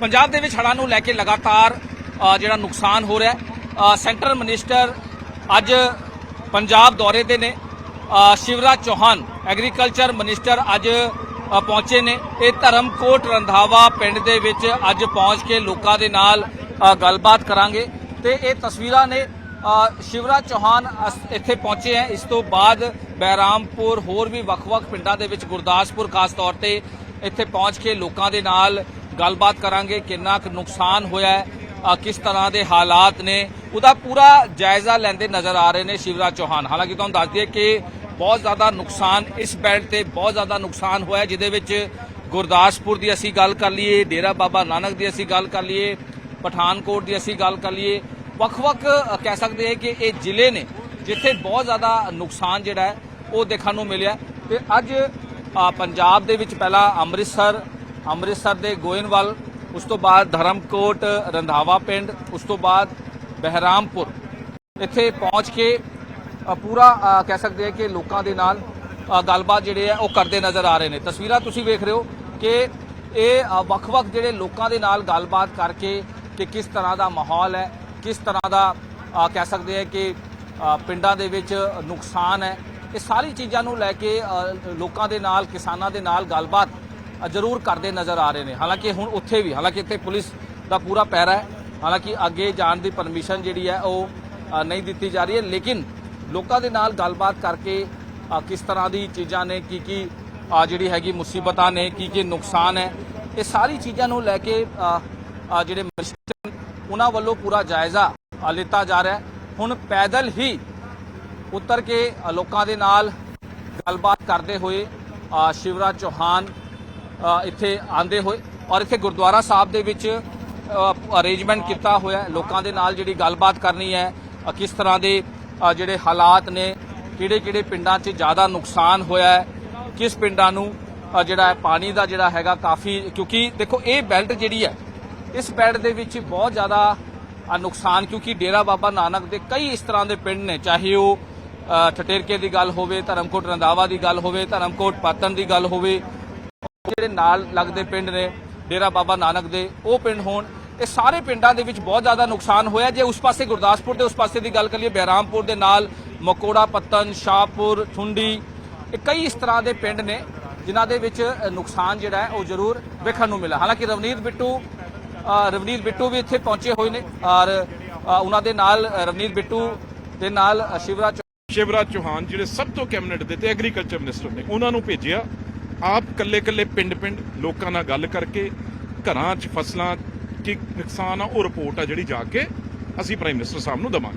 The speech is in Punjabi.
ਪੰਜਾਬ ਦੇ ਵਿੱਚ ਹੜ੍ਹਾਂ ਨੂੰ ਲੈ ਕੇ ਲਗਾਤਾਰ ਜਿਹੜਾ ਨੁਕਸਾਨ ਹੋ ਰਿਹਾ ਹੈ। ਸੈਂਟਰਲ ਮਿਨਿਸਟਰ ਅੱਜ ਪੰਜਾਬ ਦੌਰੇ ਤੇ ਨੇ। ਸ਼ਿਵਰਾਜ ਚੌਹਾਨ, ਐਗਰੀਕਲਚਰ ਮਿਨਿਸਟਰ ਅੱਜ ਪਹੁੰਚੇ ਨੇ। ਇਹ ਧਰਮਕੋਟ ਰੰਧਾਵਾ ਪਿੰਡ ਦੇ ਵਿੱਚ ਅੱਜ ਪਹੁੰਚ ਕੇ ਲੋਕਾਂ ਦੇ ਨਾਲ ਗੱਲਬਾਤ ਕਰਾਂਗੇ। ਤੇ ਇਹ ਤਸਵੀਰਾਂ ਨੇ ਸ਼ਿਵਰਾਜ ਚੌਹਾਨ ਅਸ- ਇੱਥੇ ਪਹੁੰਚੇ ਹੈ। ਇਸ ਤੋਂ ਬਾਅਦ ਬਹਿਰਾਮਪੁਰ ਹੋਰ ਵੀ ਵੱਖ-ਵੱਖ ਪਿੰਡਾਂ ਦੇ ਵਿੱਚ ਗੁਰਦਾਸਪੁਰ ਖਾਸ ਤੌਰ ਤੇ ਇੱਥੇ ਪਹੁੰਚ ਕੇ ਲੋਕਾਂ ਦੇ ਨਾਲ ਗੱਲਬਾਤ ਕਰਾਂਗੇ ਕਿੰਨਾ ਕੁ ਨੁਕਸਾਨ ਹੋਇਆ ਹੈ ਕਿਸ ਤਰ੍ਹਾਂ ਦੇ ਹਾਲਾਤ ਨੇ। ਉਹਦਾ ਪੂਰਾ ਜਾਇਜ਼ਾ ਲੈਂਦੇ ਨਜ਼ਰ ਆ ਰਹੇ ਨੇ ਸ਼ਿਵਰਾਜ ਚੌਹਾਨ। ਹਾਲਾਂਕਿ ਤੁਹਾਨੂੰ ਦੱਸ ਦਈਏ ਕਿ ਬਹੁਤ ਜ਼ਿਆਦਾ ਨੁਕਸਾਨ ਇਸ ਬੈਲਟ ਤੇ ਬਹੁਤ ਜ਼ਿਆਦਾ ਨੁਕਸਾਨ ਹੋਇਆ ਜਿਹਦੇ ਵਿੱਚ ਗੁਰਦਾਸਪੁਰ ਦੀ ਅਸੀਂ ਗੱਲ ਕਰ ਲਈਏ, ਡੇਰਾ ਬਾਬਾ ਨਾਨਕ ਦੀ ਅਸੀਂ ਗੱਲ ਕਰ ਲਈਏ, ਪਠਾਨਕੋਟ ਦੀ ਅਸੀਂ ਗੱਲ ਕਰ ਲਈਏ। ਵੱਖ-ਵੱਖ ਕਹਿ ਸਕਦੇ ਹਾਂ ਕਿ ਇਹ ਜ਼ਿਲ੍ਹੇ ਨੇ ਜਿੱਥੇ ਬਹੁਤ ਜ਼ਿਆਦਾ ਨੁਕਸਾਨ ਜਿਹੜਾ ਹੈ, ਉਹ ਦੇਖਣ ਨੂੰ ਮਿਲਿਆ ਤੇ ਅੱਜ ਪੰਜਾਬ ਦੇ ਵਿੱਚ ਪਹਿਲਾਂ ਅੰਮ੍ਰਿਤਸਰ ਅੰਮ੍ਰਿਤਸਰ ਦੇ ਗੋਇਨਵਾਲ ਉਸ ਤੋਂ ਬਾਅਦ ਧਰਮਕੋਟ, ਰੰਧਾਵਾ ਪਿੰਡ, ਉਸ ਤੋਂ ਬਾਅਦ ਬਹਿਰਾਮਪੁਰ। ਇੱਥੇ ਪਹੁੰਚ ਕੇ ਪੂਰਾ ਕਹਿ ਸਕਦੇ ਹਾਂ ਕਿ ਲੋਕਾਂ ਦੇ ਨਾਲ ਗੱਲਬਾਤ ਜਿਹੜੇ ਆ, ਉਹ ਕਰਦੇ ਨਜ਼ਰ ਆ ਰਹੇ ਨੇ। ਤਸਵੀਰਾਂ ਤੁਸੀਂ ਵੇਖ ਰਹੇ ਹੋ ਕਿ ਇਹ ਵੱਖ-ਵੱਖ ਜਿਹੜੇ ਲੋਕਾਂ ਦੇ ਨਾਲ ਗੱਲਬਾਤ ਕਰਕੇ ਕਿ ਕਿਸ ਤਰ੍ਹਾਂ ਦਾ ਮਾਹੌਲ ਹੈ, ਕਿਸ ਤਰ੍ਹਾਂ ਦਾ ਕਹਿ ਸਕਦੇ ਹਾਂ ਕਿ ਪਿੰਡਾਂ ਦੇ ਵਿੱਚ ਨੁਕਸਾਨ ਹੈ। ਇਹ ਸਾਰੀ ਚੀਜ਼ਾਂ ਨੂੰ ਲੈ ਕੇ ਲੋਕਾਂ ਦੇ ਨਾਲ, ਕਿਸਾਨਾਂ ਦੇ ਨਾਲ ਗੱਲਬਾਤ ਜ਼ਰੂਰ ਕਰਦੇ ਨਜ਼ਰ ਆ ਰਹੇ ਨੇ। ਹਾਲਾਂਕਿ ਹੁਣ ਉੱਥੇ ਵੀ, ਹਾਲਾਂਕਿ ਇੱਥੇ ਪੁਲਿਸ ਦਾ ਪੂਰਾ ਪੈਰਾ ਹੈ। ਹਾਲਾਂਕਿ ਅੱਗੇ ਜਾਣ ਦੀ ਪਰਮਿਸ਼ਨ ਜਿਹੜੀ ਹੈ ਉਹ ਨਹੀਂ ਦਿੱਤੀ ਜਾ ਰਹੀ ਹੈ। ਲੇਕਿਨ ਲੋਕਾਂ ਦੇ ਨਾਲ ਗੱਲਬਾਤ ਕਰਕੇ ਕਿਸ ਤਰ੍ਹਾਂ ਦੀ ਚੀਜ਼ਾਂ ਨੇ, ਕੀ ਕੀ ਜਿਹੜੀ ਹੈਗੀ ਮੁਸੀਬਤਾਂ ਨੇ, ਕੀ ਕੀ ਨੁਕਸਾਨ ਹੈ, ਇਹ ਸਾਰੀ ਚੀਜ਼ਾਂ ਨੂੰ ਲੈ ਕੇ ਜਿਹੜੇ ਮਿਨਿਸਟਰ ਉਹਨਾਂ ਵੱਲੋਂ ਪੂਰਾ ਜਾਇਜ਼ਾ ਲਿੱਤਾ ਜਾ ਰਿਹਾ ਹੁਣ ਪੈਦਲ ਹੀ ਉਤਰ ਕੇ ਲੋਕਾਂ ਦੇ ਨਾਲ ਗੱਲਬਾਤ ਕਰਦੇ ਹੋਏ ਸ਼ਿਵਰਾਜ ਚੌਹਾਨ ਇੱਥੇ ਆਂਦੇ ਹੋਏ ਔਰ ਇੱਥੇ ਗੁਰਦੁਆਰਾ ਸਾਹਿਬ ਦੇ ਵਿੱਚ ਅਰੇਂਜਮੈਂਟ ਕੀਤਾ ਹੋਇਆ ਹੈ। ਲੋਕਾਂ ਦੇ ਨਾਲ ਜਿਹੜੀ ਗੱਲਬਾਤ ਕਰਨੀ ਹੈ ਕਿਸ ਤਰ੍ਹਾਂ ਦੇ ਜਿਹੜੇ ਹਾਲਾਤ ਨੇ ਕਿਹੜੇ ਕਿਹੜੇ ਪਿੰਡਾਂ 'ਚ ਜ਼ਿਆਦਾ ਨੁਕਸਾਨ ਹੋਇਆ ਹੈ ਕਿਸ ਪਿੰਡਾਂ ਨੂੰ ਜਿਹੜਾ ਪਾਣੀ ਦਾ ਜਿਹੜਾ ਹੈਗਾ ਕਾਫੀ ਕਿਉਂਕਿ ਦੇਖੋ ਇਹ ਬੈਲਟ ਜਿਹੜੀ ਹੈ ਇਸ ਬੈਲਟ ਦੇ ਵਿੱਚ ਬਹੁਤ ਜ਼ਿਆਦਾ ਨੁਕਸਾਨ ਕਿਉਂਕਿ ਡੇਰਾ ਬਾਬਾ ਨਾਨਕ ਦੇ ਕਈ ਇਸ ਤਰ੍ਹਾਂ ਦੇ ਪਿੰਡ ਨੇ ਚਾਹੇ ਉਹ ਅ, ਦੀ ਗੱਲ ਹੋਵੇ ਧਰਮਕੋਟ ਰੰਦਾਵਾ ਦੀ ਗੱਲ ਹੋਵੇ ਧਰਮਕੋਟ ਪਾਤਨ ਦੀ ਗੱਲ ਹੋਵੇ ਜਿਹੜੇ ਨਾਲ ਲੱਗਦੇ ਪਿੰਡ ਨੇ ਡੇਰਾ ਬਾਬਾ ਨਾਨਕ ਦੇ ਉਹ ਪਿੰਡ ਹੋਣ ਇਹ ਸਾਰੇ ਪਿੰਡਾਂ ਦੇ ਵਿੱਚ ਬਹੁਤ ਜ਼ਿਆਦਾ ਨੁਕਸਾਨ ਹੋਇਆ। ਜੇ ਉਸ ਪਾਸੇ ਗੁਰਦਾਸਪੁਰ ਦੇ ਉਸ ਪਾਸੇ ਦੀ ਗੱਲ ਕਰੀਏ ਬਹਿਰਾਮਪੁਰ ਦੇ ਨਾਲ ਮਕੋੜਾ ਪੱਤਨ ਸ਼ਾਹਪੁਰ ਠੁੰਡੀ ਇਹ ਕਈ ਇਸ ਤਰ੍ਹਾਂ ਦੇ ਪਿੰਡ ਨੇ ਜਿਨ੍ਹਾਂ ਦੇ ਵਿੱਚ ਨੁਕਸਾਨ ਜਿਹੜਾ ਹੈ ਉਹ ਜ਼ਰੂਰ ਵੇਖਣ ਨੂੰ ਮਿਲਾ ਹਾਲਾਂਕਿ ਰਵਨੀਤ ਬਿੱਟੂ ਰਵਨੀਤ ਬਿੱਟੂ ਵੀ ਇੱਥੇ ਪਹੁੰਚੇ ਹੋਏ ਨੇ ਔਰ ਉਹਨਾਂ ਦੇ ਨਾਲ ਰਵਨੀਤ ਬਿੱਟੂ ਦੇ ਨਾਲ ਅ, ਸ਼ਿਵਰਾਜ ਸ਼ਿਵਰਾਜ ਚੌਹਾਨ ਜਿਹੜੇ ਸਭ ਤੋਂ ਕੈਬਨਿਟ ਦੇ ਤੇ ਐਗਰੀਕਲਚਰ ਮਿਨਿਸਟਰ ਨੇ ਉਹਨਾਂ ਨੂੰ ਭੇਜਿਆ। ਆਪ ਕੱਲੇ-ਕੱਲੇ ਪਿੰਡ-ਪਿੰਡ ਲੋਕਾਂ ਨਾਲ ਗੱਲ ਕਰਕੇ ਘਰਾਂ 'ਚ ਫਸਲਾਂ, ਕੀ ਨੁਕਸਾਨ ਆ, ਉਹ ਰਿਪੋਰਟ ਆ ਜਿਹੜੀ ਜਾ ਕੇ ਅਸੀਂ ਪ੍ਰਾਈਮ ਮਿਨਿਸਟਰ ਸਾਹਿਬ ਨੂੰ ਦਵਾਂਗੇ।